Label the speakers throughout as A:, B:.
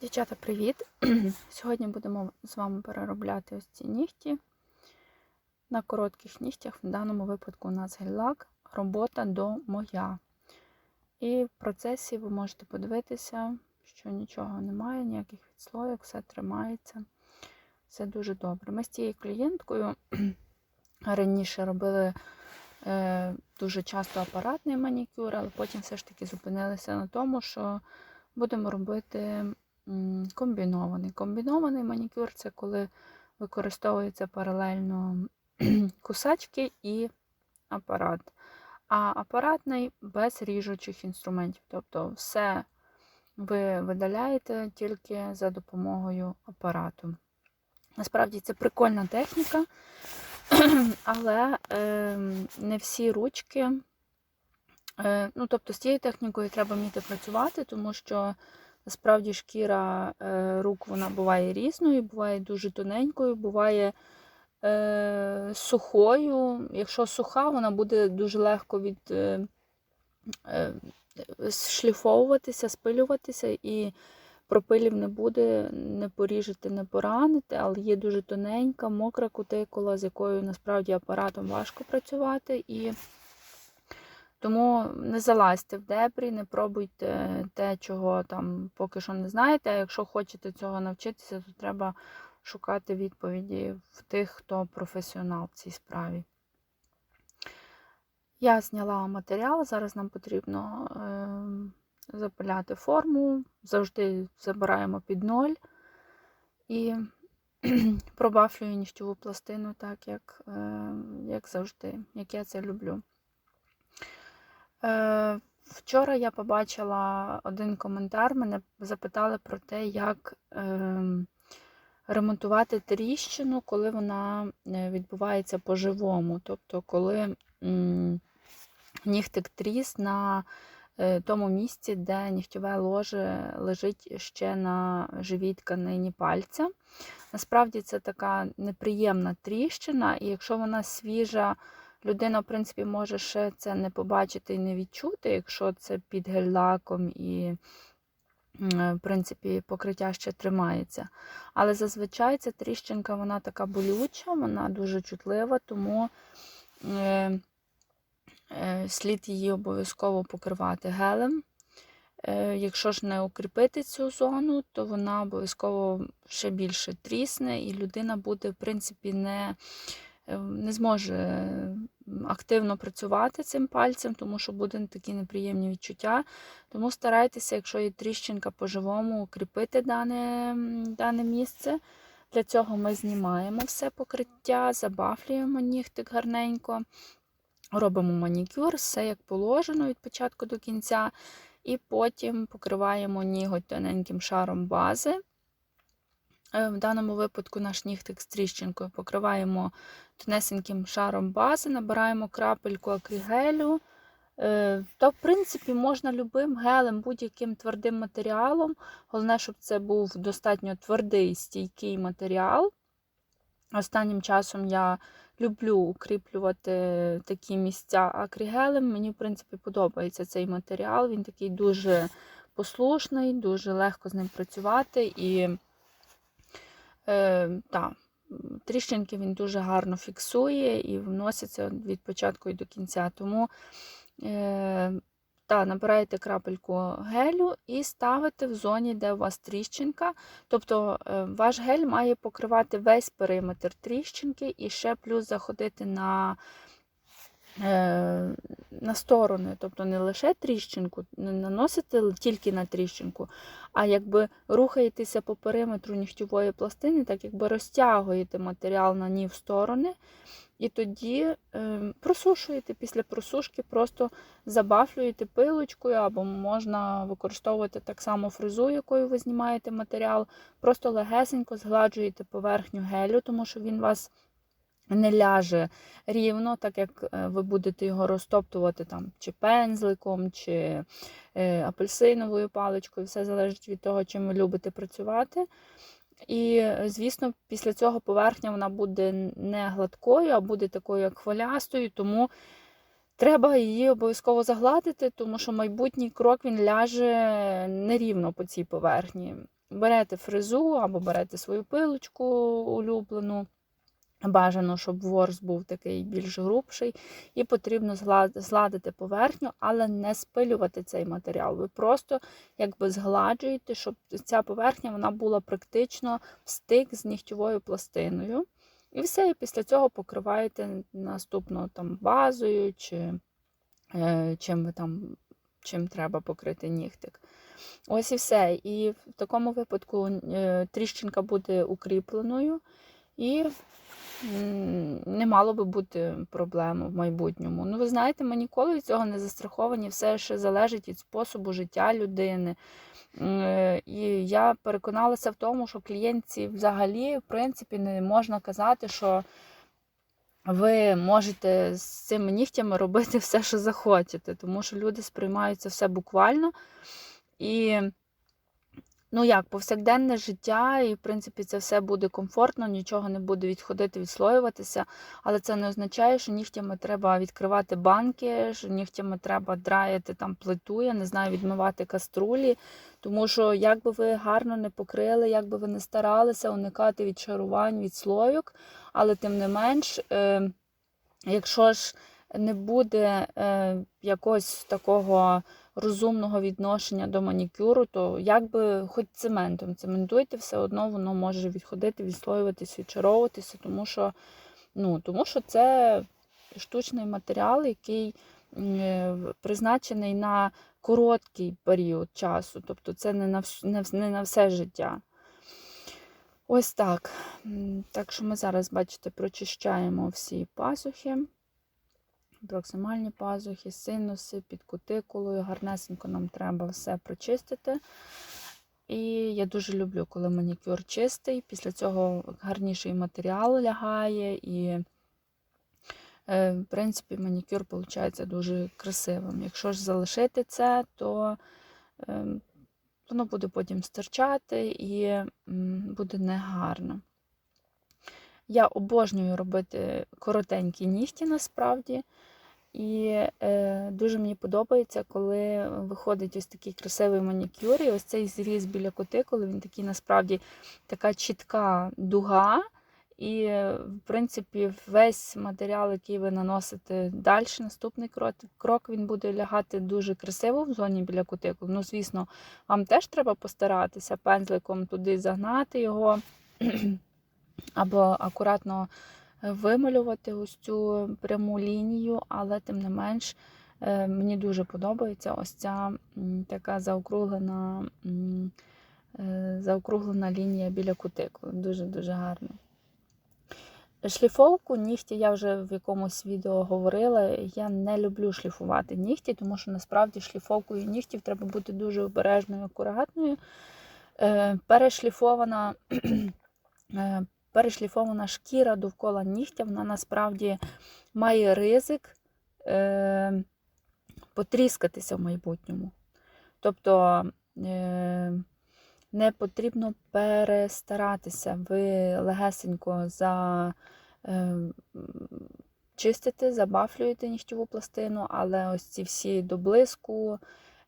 A: Дівчата, привіт! Сьогодні будемо з вами переробляти ось ці нігті. На коротких нігтях, в даному випадку у нас гель-лак, робота до моя. І в процесі ви можете подивитися, що нічого немає, ніяких відслоїк, все тримається. Все дуже добре. Ми з цією клієнткою раніше робили е, дуже часто апаратний манікюр, але потім все ж таки зупинилися на тому, що будемо робити комбінований. Комбінований манікюр це коли використовується паралельно кусачки і апарат. А апаратний без ріжучих інструментів. Тобто все ви видаляєте тільки за допомогою апарату. Насправді це прикольна техніка, але е, не всі ручки. Е, ну, Тобто з цією технікою треба вміти працювати, тому що Насправді шкіра е, рук вона буває різною, буває дуже тоненькою, буває е, сухою. Якщо суха, вона буде дуже легко від е, е, шліфовуватися, спилюватися, і пропилів не буде, не поріжете, не поранити, але є дуже тоненька, мокра кутикула, з якою насправді апаратом важко працювати. І тому не залазьте в дебрі, не пробуйте те, чого там поки що не знаєте. А якщо хочете цього навчитися, то треба шукати відповіді в тих, хто професіонал в цій справі. Я зняла матеріал, зараз нам потрібно е, запиляти форму, завжди забираємо під ноль і пробафлюю нігтєву пластину так, як, е, як завжди, як я це люблю. Е, вчора я побачила один коментар, мене запитали про те, як ем, ремонтувати тріщину, коли вона е, відбувається по-живому. Тобто, коли нігтик тріс на е, тому місці, де нігтьове ложе лежить ще на живій тканині пальця. Насправді це така неприємна тріщина, і якщо вона свіжа, Людина, в принципі, може ще це не побачити і не відчути, якщо це під гель-лаком і, в принципі, покриття ще тримається. Але зазвичай ця тріщинка вона така болюча, вона дуже чутлива, тому е, е, слід її обов'язково покривати гелем. Е, якщо ж не укріпити цю зону, то вона обов'язково ще більше трісне, і людина буде, в принципі, не Е, не зможе активно працювати цим пальцем, тому що буде такі неприємні відчуття. Тому старайтеся, якщо є тріщинка по-живому, укріпити дане, дане місце. Для цього ми знімаємо все покриття, забафлюємо нігтик гарненько, робимо манікюр, все як положено від початку до кінця. І потім покриваємо ніготь тоненьким шаром бази. Е, в даному випадку наш нігтик з тріщинкою покриваємо тонесеньким шаром бази, набираємо крапельку акригелю. Е, та, в принципі, можна любим гелем, будь-яким твердим матеріалом. Головне, щоб це був достатньо твердий, стійкий матеріал. Останнім часом я люблю укріплювати такі місця акригелем. Мені, в принципі, подобається цей матеріал. Він такий дуже послушний, дуже легко з ним працювати. і Е, та, Тріщинки він дуже гарно фіксує і вноситься від початку і до кінця. Тому е, та, набираєте крапельку гелю і ставите в зоні, де у вас тріщинка. Тобто е, ваш гель має покривати весь периметр тріщинки і ще плюс заходити на на сторони, тобто не лише тріщинку, не наносите тільки на тріщинку, а якби рухаєтеся по периметру нігтєвої пластини, так якби розтягуєте матеріал на ній в сторони, і тоді е, просушуєте. Після просушки, просто забафлюєте пилочкою, або можна використовувати так само фрезу, якою ви знімаєте матеріал, просто легесенько згладжуєте поверхню гелю, тому що він вас не ляже рівно, так як е, ви будете його розтоптувати там чи пензликом, чи е, апельсиновою паличкою, все залежить від того, чим ви любите працювати. І, звісно, після цього поверхня вона буде не гладкою, а буде такою, як хвилястою, тому треба її обов'язково загладити, тому що майбутній крок він ляже нерівно по цій поверхні. берете фрезу або берете свою пилочку улюблену. Бажано, щоб ворс був такий більш грубший, і потрібно згладити поверхню, але не спилювати цей матеріал. Ви просто якби згладжуєте, щоб ця поверхня вона була практично в стик з нігтєвою пластиною. І все, і після цього покриваєте наступно там базою чи е, чим там чим треба покрити нігтик. Ось і все. І в такому випадку е, тріщинка буде укріпленою і не мало би бути проблем в майбутньому. Ну, ви знаєте, ми ніколи від цього не застраховані, все ще залежить від способу життя людини. І я переконалася в тому, що клієнтці взагалі, в принципі, не можна казати, що ви можете з цими нігтями робити все, що захочете, тому що люди сприймають це все буквально. І, ну як, повсякденне життя, і, в принципі, це все буде комфортно, нічого не буде відходити, відслоюватися. Але це не означає, що нігтями треба відкривати банки, що нігтями треба драяти там плиту, я не знаю, відмивати каструлі. Тому що, як би ви гарно не покрили, як би ви не старалися уникати від шарувань, від слойок, але тим не менш, е, якщо ж не буде е, якогось такого розумного відношення до манікюру, то як би хоч цементом цементуйте, все одно воно може відходити, відслоюватися, відчаровуватися, тому що, ну, тому що це штучний матеріал, який е, призначений на короткий період часу, тобто це не на, вс- не, на все життя. Ось так. Так що ми зараз, бачите, прочищаємо всі пазухи, проксимальні пазухи, синуси, під кутикулою. Гарнесенько нам треба все прочистити. І я дуже люблю, коли манікюр чистий. Після цього гарніший матеріал лягає, і, е, в принципі, манікюр виходить дуже красивим. Якщо ж залишити це, то е, воно буде потім стирчати і буде негарно. Я обожнюю робити коротенькі нігті насправді. І е, дуже мені подобається, коли виходить ось такий красивий манікюр. І ось цей зріз біля кутикули, він такий насправді така чітка дуга. І, е, в принципі, весь матеріал, який ви наносите далі, наступний крок, він буде лягати дуже красиво в зоні біля кутикул. Ну, звісно, вам теж треба постаратися пензликом туди загнати його, або акуратно вималювати ось цю пряму лінію, але тим не менш е, мені дуже подобається ось ця така заокруглена, е, заокруглена лінія біля кутикули. Дуже-дуже гарно. Шліфовку нігті я вже в якомусь відео говорила. Я не люблю шліфувати нігті, тому що насправді шліфовкою нігтів треба бути дуже обережною, акуратною. Е, Перешліфована, перешліфована шкіра довкола нігтя, вона насправді має ризик е, потріскатися в майбутньому. Тобто е, не потрібно перестаратися. Ви легесенько за, е, чистите, забафлюєте нігтєву пластину, але ось ці всі до блиску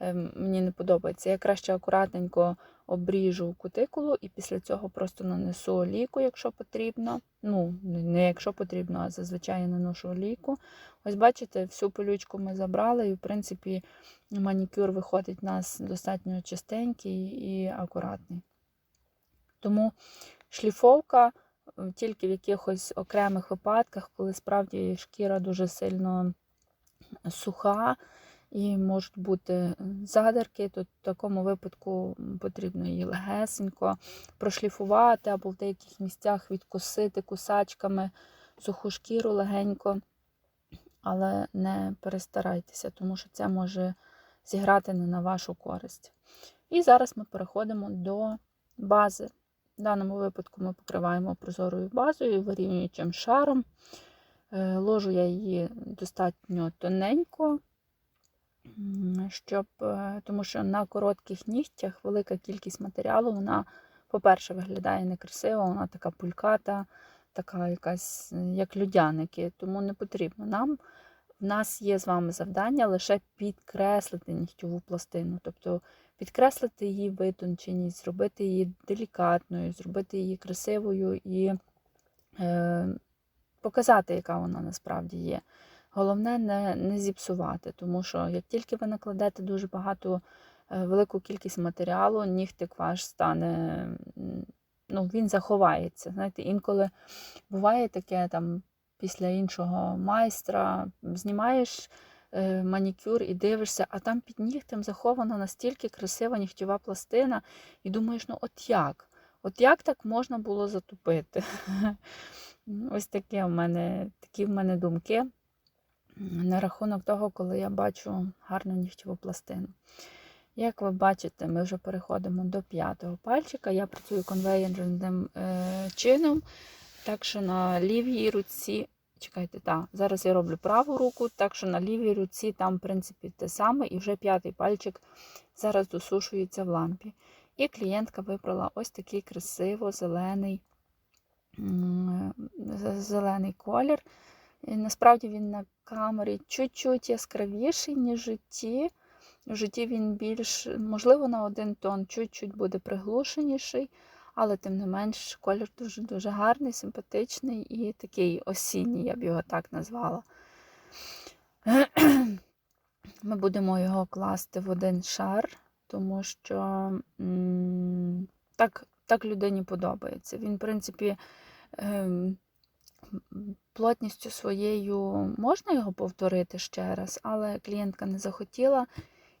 A: е, мені не подобається. Я краще акуратненько обріжу кутикулу і після цього просто нанесу олійку, якщо потрібно. Ну, не якщо потрібно, а зазвичай я наношу олійку. Ось бачите, всю пилючку ми забрали, і, в принципі, манікюр виходить у нас достатньо чистенький і акуратний. Тому шліфовка е, тільки в якихось окремих випадках, коли справді шкіра дуже сильно суха і можуть бути задерки, то в такому випадку потрібно її легесенько прошліфувати або в деяких місцях відкусити кусачками суху шкіру легенько, але не перестарайтеся, тому що це може зіграти не на вашу користь. І зараз ми переходимо до бази. В даному випадку ми покриваємо прозорою базою, вирівнюючим шаром. Е, Ложу я її достатньо тоненько, щоб, е, тому що на коротких нігтях велика кількість матеріалу, вона, по-перше, виглядає некрасиво, вона така пульката, така якась, е, як людяники, тому не потрібно. Нам в нас є з вами завдання лише підкреслити нігтєву пластину, тобто підкреслити її витонченість, зробити її делікатною, зробити її красивою і е, показати, яка вона насправді є. Головне не, не зіпсувати, тому що як тільки ви накладете дуже багато е, велику кількість матеріалу, нігтик ваш стане, ну, він заховається. Знаєте, інколи буває таке там після іншого майстра, знімаєш е, манікюр і дивишся, а там під нігтем захована настільки красива нігтєва пластина, і думаєш, ну от як? От як так можна було затупити? Ось таке в мене, такі в мене думки на рахунок того, коли я бачу гарну нігтєву пластину. Як ви бачите, ми вже переходимо до п'ятого пальчика. Я працюю конвейерним е, чином, так що на лівій руці, чекайте, так, зараз я роблю праву руку, так що на лівій руці там, в принципі, те саме, і вже п'ятий пальчик зараз досушується в лампі. І клієнтка вибрала ось такий красиво зелений, зелений колір. Насправді він на камері чуть-чуть яскравіший, ніж в житті. В житті він більш, можливо, на один тон чуть-чуть буде приглушеніший, але тим не менш колір дуже-дуже гарний, симпатичний і такий осінній, я б його так назвала. Ми будемо його класти в один шар, тому що так, так людині подобається. Він, в принципі, ем, плотністю своєю можна його повторити ще раз, але клієнтка не захотіла.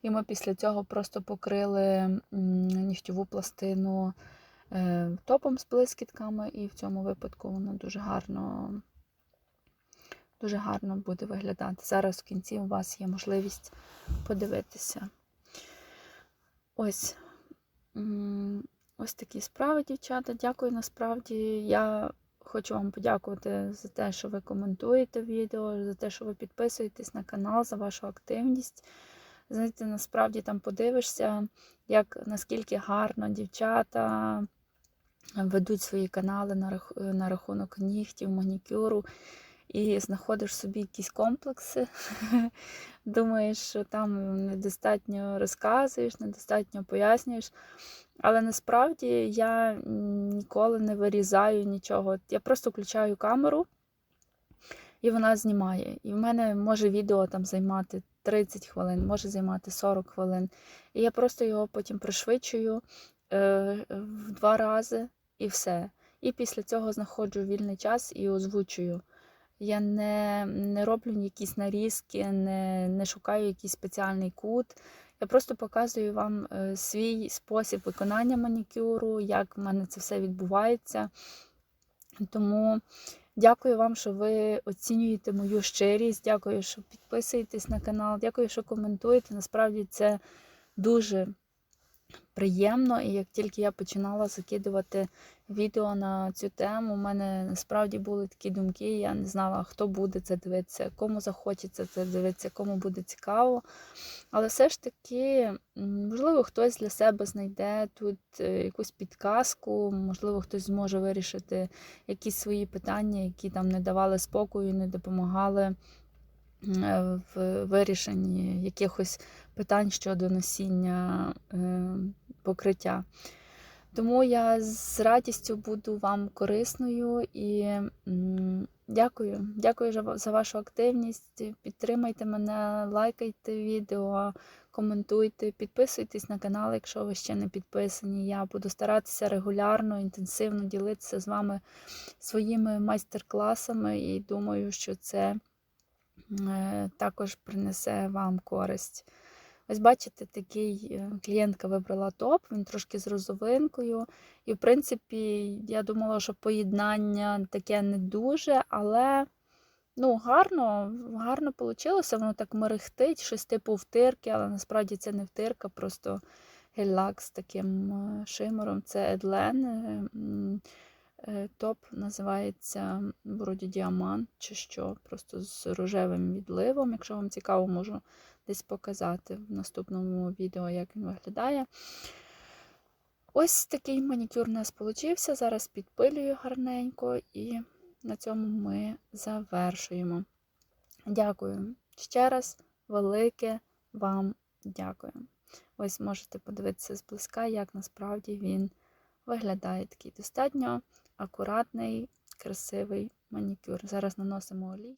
A: І ми після цього просто покрили нігтєву пластину е, топом з блискітками, і в цьому випадку воно дуже гарно, дуже гарно буде виглядати. Зараз в кінці у вас є можливість подивитися. Ось. Ось такі справи, дівчата. Дякую насправді. Я хочу вам подякувати за те, що ви коментуєте відео, за те, що ви підписуєтесь на канал, за вашу активність. Знаєте, насправді там подивишся, як наскільки гарно дівчата ведуть свої канали на, рахунок нігтів, манікюру, і знаходиш собі якісь комплекси. Думаєш, що там недостатньо розказуєш, недостатньо пояснюєш. Але насправді я ніколи не вирізаю нічого. Я просто включаю камеру. І вона знімає. І в мене може відео там займати 30 хвилин, може займати 40 хвилин. І я просто його потім пришвидшую е, в два рази і все. І після цього знаходжу вільний час і озвучую. Я не не роблю якісь нарізки, не не шукаю якийсь спеціальний кут. Я просто показую вам е, свій спосіб виконання манікюру, як в мене це все відбувається. Тому Дякую вам, що ви оцінюєте мою щирість. Дякую, що підписуєтесь на канал. Дякую, що коментуєте. Насправді це дуже приємно. І як тільки я починала закидувати відео на цю тему, у мене насправді були такі думки. Я не знала, хто буде це дивитися, кому захочеться це дивитися, кому буде цікаво. Але все ж таки, можливо, хтось для себе знайде тут е, якусь підказку, можливо, хтось зможе вирішити якісь свої питання, які там не давали спокою, не допомагали. Е, в вирішенні якихось питань щодо носіння е, покриття. Тому я з радістю буду вам корисною і дякую. Дякую за вашу активність. Підтримайте мене, лайкайте відео, коментуйте, підписуйтесь на канал, якщо ви ще не підписані. Я буду старатися регулярно, інтенсивно ділитися з вами своїми майстер-класами і думаю, що це е, також принесе вам користь. Ось, бачите, такий е, клієнтка вибрала топ, він трошки з розовинкою. І, в принципі, я думала, що поєднання таке не дуже, але ну, гарно гарно вийшло. Воно так мерехтить, щось типу втирки, але насправді це не втирка, просто гель-лак з таким е, шимером. Це Едлен. Е, топ називається вроді діамант чи що, просто з рожевим відливом. Якщо вам цікаво, можу десь показати в наступному відео, як він виглядає. Ось такий манікюр у нас вийшов. Зараз підпилюю гарненько, і на цьому ми завершуємо. Дякую. Ще раз велике вам дякую. Ось можете подивитися зблизька, як насправді він виглядає такий достатньо акуратний, красивий манікюр. Зараз наносимо олій.